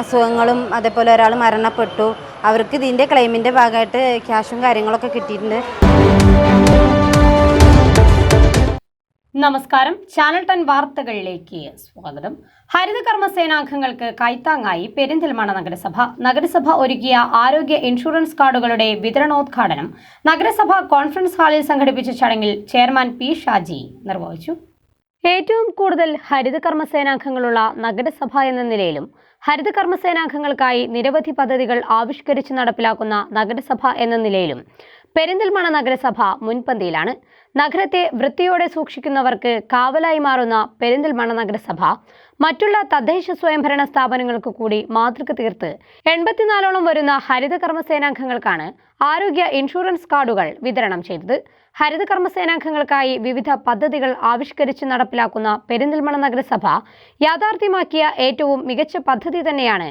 അസുഖങ്ങളും അതേപോലെ ഒരാൾ മരണപ്പെട്ടു. അവർക്ക് ഇതിന്റെ ക്ലെയിമിന്റെ ഭാഗമായിട്ട് ക്യാഷും കാര്യങ്ങളൊക്കെ കിട്ടിയിട്ടുണ്ട്. നമസ്കാരം. ചാനൽ ടെൻ വാർത്തകളിലേക്ക് സ്വാഗതം. ഹരിത കർമ്മസേനാംഗങ്ങൾക്ക് കൈത്താങ്ങായി പെരിന്തൽമണ്ണ നഗരസഭ. നഗരസഭ ഒരുക്കിയ ആരോഗ്യ ഇൻഷുറൻസ് കാർഡുകളുടെ വിതരണോദ്ഘാടനം നഗരസഭ കോൺഫറൻസ് ഹാളിൽ സംഘടിപ്പിച്ച ചടങ്ങിൽ ചെയർമാൻ പി ഷാജി നിർവഹിച്ചു. ഏറ്റവും കൂടുതൽ ഹരിത കർമ്മസേനാംഗങ്ങളുള്ള നഗരസഭ എന്ന നിലയിലും ഹരിത കർമ്മസേനാംഗങ്ങൾക്കായി നിരവധി പദ്ധതികൾ ആവിഷ്കരിച്ച് നടപ്പിലാക്കുന്ന നഗരസഭ എന്ന നിലയിലും പെരിന്തൽമണ്ണ നഗരസഭ മുൻപന്തിയിലാണ്. നഗരത്തെ വൃത്തിയോടെ സൂക്ഷിക്കുന്നവർക്ക് കാവലായി മാറുന്ന പെരിന്തൽമണ നഗരസഭ മറ്റുള്ള തദ്ദേശ സ്വയംഭരണ സ്ഥാപനങ്ങൾക്ക് കൂടി മാതൃക തീർത്ത് എൺപത്തിനാലോളം വരുന്ന ഹരിത കർമ്മസേനാംഗങ്ങൾക്കാണ് ആരോഗ്യ ഇൻഷുറൻസ് കാർഡുകൾ വിതരണം ചെയ്തത്. ഹരിത കർമ്മസേനാംഗങ്ങൾക്കായി വിവിധ പദ്ധതികൾ ആവിഷ്കരിച്ച് നടപ്പിലാക്കുന്ന പെരിന്തൽമണ നഗരസഭ യാഥാർത്ഥ്യമാക്കിയ ഏറ്റവും മികച്ച പദ്ധതി തന്നെയാണ്.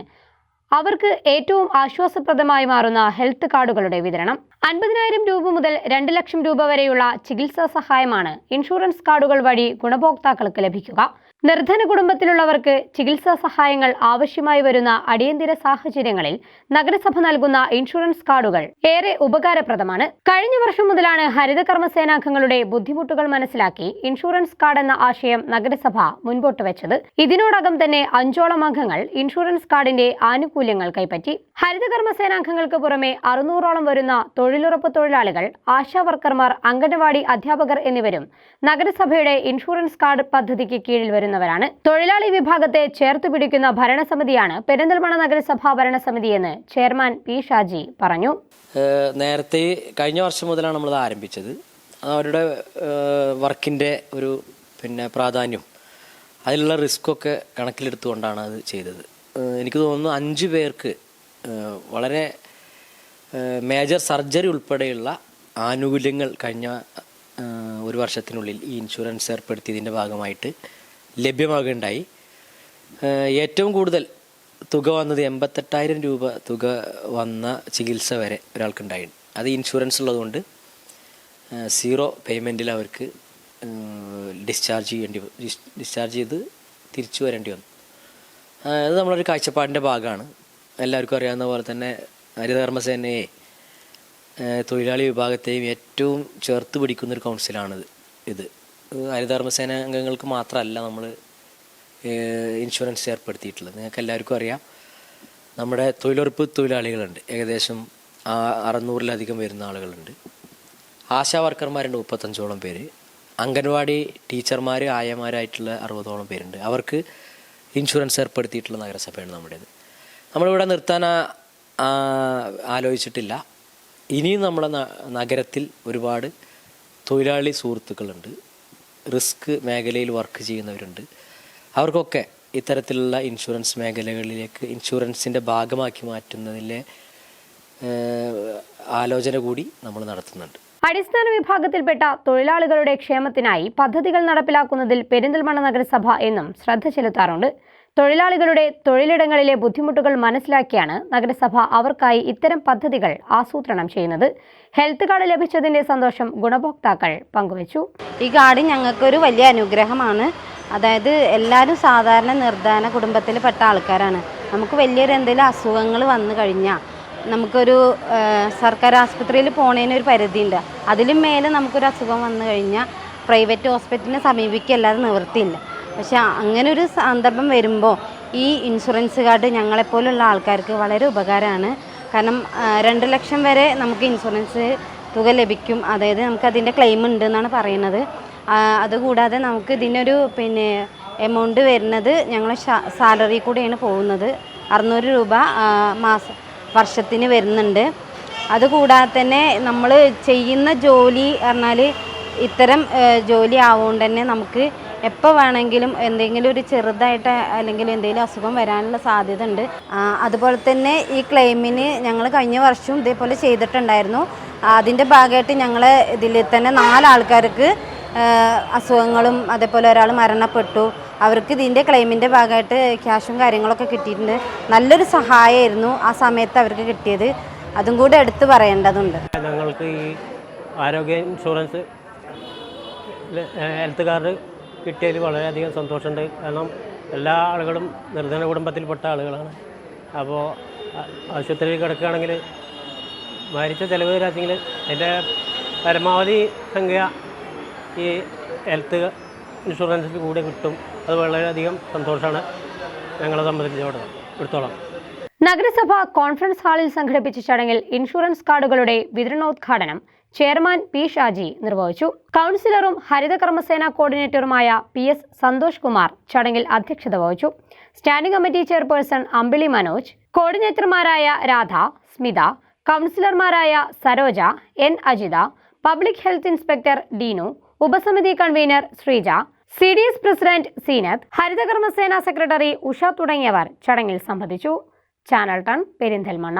അവർക്ക് ഏറ്റവും ആശ്വാസപ്രദമായി മാറുന്ന ഹെൽത്ത് കാർഡുകളുടെ വിതരണം. അൻപതിനായിരം രൂപ മുതൽ രണ്ട് ലക്ഷം രൂപ വരെയുള്ള ചികിത്സാ സഹായമാണ് ഇൻഷുറൻസ് കാർഡുകൾ വഴി ഗുണഭോക്താക്കൾക്ക് ലഭിക്കുക. നിർധന കുടുംബത്തിലുള്ളവർക്ക് ചികിത്സാ സഹായങ്ങൾ ആവശ്യമായി വരുന്ന അടിയന്തര സാഹചര്യങ്ങളിൽ നഗരസഭ നൽകുന്ന ഇൻഷുറൻസ് കാർഡുകൾ ഏറെ ഉപകാരപ്രദമാണ്. കഴിഞ്ഞ വർഷം മുതലാണ് ഹരിത കർമ്മസേനാംഗങ്ങളുടെ ബുദ്ധിമുട്ടുകൾ മനസ്സിലാക്കി ഇൻഷുറൻസ് കാർഡ് എന്ന ആശയം നഗരസഭ മുൻപോട്ട് വെച്ചത്. ഇതിനോടകം തന്നെ അഞ്ചോളം അംഗങ്ങൾ ഇൻഷുറൻസ് കാർഡിന്റെ ആനുകൂല്യങ്ങൾ കൈപ്പറ്റി. ഹരിത കർമ്മസേനാംഗങ്ങൾക്ക് പുറമെ അറുന്നൂറോളം വരുന്ന തൊഴിലുറപ്പ് തൊഴിലാളികൾ ആശാവർക്കർമാർ അംഗനവാടി അധ്യാപകർ എന്നിവരും നഗരസഭയുടെ ഇൻഷുറൻസ് കാർഡ് പദ്ധതിക്ക് കീഴിൽ വരുന്നവരാണ് തൊഴിലാളി വിഭാഗത്തെ ചേർത്തു പിടിക്കുന്ന ഭരണസമിതിയാണ് പെരിന്തൽമണ്ണ നഗരസഭാ ഭരണസമിതി എന്ന് ചെയർമാൻ പി ഷാജി പറഞ്ഞു. നേരത്തെ കഴിഞ്ഞ വർഷം മുതലാണ് നമ്മളത് ആരംഭിച്ചത്. അവരുടെ വർക്കിന്റെ ഒരു പിന്നെ പ്രാധാന്യം അതിലുള്ള റിസ്ക്കൊക്കെ കണക്കിലെടുത്തുകൊണ്ടാണ് അത് ചെയ്തത്. എനിക്ക് തോന്നുന്നു അഞ്ച് പേർക്ക് വളരെ മേജർ സർജറി ഉൾപ്പെടെയുള്ള ആനുകൂല്യങ്ങൾ കഴിഞ്ഞ ഒരു വർഷത്തിനുള്ളിൽ ഈ ഇൻഷുറൻസ് ഏർപ്പെടുത്തിയതിന്റെ ഭാഗമായിട്ട് ലഭ്യമാകുകയുണ്ടായി. ഏറ്റവും കൂടുതൽ തുക വന്നത് എൺപത്തെട്ടായിരം രൂപ തുക വന്ന ചികിത്സ വരെ ഒരാൾക്കുണ്ടായി. അത് ഇൻഷുറൻസ് ഉള്ളതുകൊണ്ട് സീറോ പേയ്മെന്റിൽ അവർക്ക് ഡിസ്ചാർജ് ചെയ്യേണ്ടി ഡിസ്ചാർജ് ചെയ്ത് തിരിച്ചു വരേണ്ടി വന്നു. അത് നമ്മളൊരു കാഴ്ചപ്പാടിന്റെ ഭാഗമാണ്. എല്ലാവർക്കും അറിയാവുന്ന പോലെ തന്നെ ഹരിതകർമ്മസേനയെ തൊഴിലാളി വിഭാഗത്തെയും ഏറ്റവും ചേർത്ത് പിടിക്കുന്നൊരു കൗൺസിലാണിത് ഇത് ഹരിതകർമ്മസേന അംഗങ്ങൾക്ക് മാത്രമല്ല നമ്മൾ ഇൻഷുറൻസ് ഏർപ്പെടുത്തിയിട്ടുള്ളത്. നിങ്ങൾക്ക് എല്ലാവർക്കും അറിയാം. നമ്മുടെ തൊഴിലുറപ്പ് തൊഴിലാളികളുണ്ട്. ഏകദേശം അറുന്നൂറിലധികം വരുന്ന ആളുകളുണ്ട്. ആശാ വർക്കർമാരുണ്ട് മുപ്പത്തഞ്ചോളം പേര്. അംഗൻവാടി ടീച്ചർമാർ ആയമാരായിട്ടുള്ള അറുപതോളം പേരുണ്ട്. അവർക്ക് ഇൻഷുറൻസ് ഏർപ്പെടുത്തിയിട്ടുള്ള നഗരസഭയാണ് നമ്മുടേത്. നമ്മളിവിടെ നിർത്താൻ ആലോചിച്ചിട്ടില്ല. ഇനിയും നമ്മുടെ നഗരത്തിൽ ഒരുപാട് തൊഴിലാളി സുഹൃത്തുക്കളുണ്ട്. റിസ്ക് മേഖലയിൽ വർക്ക് ചെയ്യുന്നവരുണ്ട്. അവർക്കൊക്കെ ഇത്തരത്തിലുള്ള ഇൻഷുറൻസ് മേഖലകളിലേക്ക് ഇൻഷുറൻസിന്റെ ഭാഗമാക്കി മാറ്റുന്നതിലെ ആലോചന കൂടി നമ്മൾ നടത്തുന്നുണ്ട്. അടിസ്ഥാന വിഭാഗത്തിൽപ്പെട്ട തൊഴിലാളികളുടെ ക്ഷേമത്തിനായി പദ്ധതികൾ നടപ്പിലാക്കുന്നതിൽ പെരിന്തൽമണ്ണ നഗരസഭ എന്നും ശ്രദ്ധ ചെലുത്താറുണ്ട്. തൊഴിലാളികളുടെ തൊഴിലിടങ്ങളിലെ ബുദ്ധിമുട്ടുകൾ മനസ്സിലാക്കിയാണ് നഗരസഭ അവർക്കായി ഇത്തരം പദ്ധതികൾ ആസൂത്രണം ചെയ്യുന്നത്. ഹെൽത്ത് കാർഡ് ലഭിച്ചതിന്റെ സന്തോഷം ഗുണഭോക്താക്കൾ പങ്കുവച്ചു. ഈ കാർഡ് ഞങ്ങൾക്കൊരു വലിയ അനുഗ്രഹമാണ്. അതായത് എല്ലാവരും സാധാരണ നിർദ്ധാരണ കുടുംബത്തിൽ പെട്ട ആൾക്കാരാണ്. നമുക്ക് വലിയൊരു എന്തെങ്കിലും അസുഖങ്ങൾ വന്നു കഴിഞ്ഞാൽ നമുക്കൊരു സർക്കാർ ആസ്പത്രിയിൽ പോണതിന് ഒരു പരിധിയുണ്ട് അതിലും മേലെ നമുക്കൊരു അസുഖം വന്നു കഴിഞ്ഞാൽ പ്രൈവറ്റ് ഹോസ്പിറ്റലിനെ സമീപിക്കുകയല്ലാതെ നിവൃത്തിയില്ല. പക്ഷെ അങ്ങനെ ഒരു സന്ദർഭം വരുമ്പോൾ ഈ ഇൻഷുറൻസ് കാർഡ് ഞങ്ങളെപ്പോലുള്ള ആൾക്കാർക്ക് വളരെ ഉപകാരമാണ്. കാരണം രണ്ട് ലക്ഷം വരെ നമുക്ക് ഇൻഷുറൻസ് തുക ലഭിക്കും. അതായത് നമുക്ക് അതിന്റെ ക്ലെയിം ഉണ്ട് എന്നാണ് പറയുന്നത് അതുകൂടാതെ നമുക്ക് ഇതിനൊരു പിന്നെ എമൗണ്ട് വരുന്നത് ഞങ്ങൾ സാലറി കൂടെയാണ് പോകുന്നത്. അറുന്നൂറ് രൂപ മാസം വർഷത്തിന് വരുന്നുണ്ട്. അതുകൂടാതെ തന്നെ നമ്മൾ ചെയ്യുന്ന ജോലി പറഞ്ഞാൽ ഇത്തരം ജോലി ആവുകൊണ്ട് തന്നെ നമുക്ക് എപ്പോൾ വേണമെങ്കിലും എന്തെങ്കിലും ഒരു ചെറുതായിട്ട് അല്ലെങ്കിൽ എന്തെങ്കിലും അസുഖം വരാനുള്ള സാധ്യത ഉണ്ട് അതുപോലെ തന്നെ ഈ ക്ലെയിമിന് ഞങ്ങൾ കഴിഞ്ഞ വർഷവും ഇതേപോലെ ചെയ്തിട്ടുണ്ടായിരുന്നു. അതിന്റെ ഭാഗമായിട്ട് ഞങ്ങൾ ഇതിൽ തന്നെ നാലാൾക്കാർക്ക് അസുഖങ്ങളും അതേപോലെ ഒരാൾ മരണപ്പെട്ടു. അവർക്ക് ഇതിന്റെ ക്ലെയിമിന്റെ ഭാഗമായിട്ട് ക്യാഷും കാര്യങ്ങളൊക്കെ കിട്ടിയിട്ടുണ്ട്. നല്ലൊരു സഹായമായിരുന്നു ആ സമയത്ത് അവർക്ക് കിട്ടിയത്. അതും കൂടെ എടുത്തു പറയേണ്ടതുണ്ട്. ഞങ്ങൾക്ക് ഈ ആരോഗ്യ ഇൻഷുറൻസ് ഹെൽത്ത് കാർഡ് കിട്ടിയതിൽ വളരെയധികം സന്തോഷമുണ്ട്. കാരണം എല്ലാ ആളുകളും നിർധന കുടുംബത്തിൽപ്പെട്ട ആളുകളാണ്. അപ്പോൾ ആശുപത്രിയിൽ കിടക്കുകയാണെങ്കിൽ മരിച്ച ചിലവ് വരാത്തെങ്കിൽ അതിന്റെ പരമാവധി സംഖ്യ ഈ ഹെൽത്ത് ഇൻഷുറൻസിൽ കൂടെ കിട്ടും. അത് വളരെയധികം സന്തോഷമാണ്. ഞങ്ങളെ സംബന്ധിച്ചിടത്തോളം. എടുത്തോളം. നഗരസഭ കോൺഫറൻസ് ഹാളിൽ സംഘടിപ്പിച്ച ചടങ്ങിൽ ഇൻഷുറൻസ് കാർഡുകളുടെ വിതരണോദ്ഘാടനം ചെയർമാൻ പി ഷാജി നിർവഹിച്ചു. കൗൺസിലറും ഹരിത കർമ്മസേന കോർഡിനേറ്ററുമായ പി എസ് സന്തോഷ് കുമാർ ചടങ്ങിൽ അധ്യക്ഷത വഹിച്ചു. Standing committee chairperson Ambili Manoj കോർഡിനേറ്റർമാരായ Radha Smitha കൗൺസിലർമാരായ Saroja N Ajitha public health inspector Deenu ഉപസമിതി convener Sreeja C D S president Seenath Harithakarmasena secretary Usha തുടങ്ങിയവർ ചടങ്ങിൽ സംബന്ധിച്ചു. Channel ton Perinthalmanna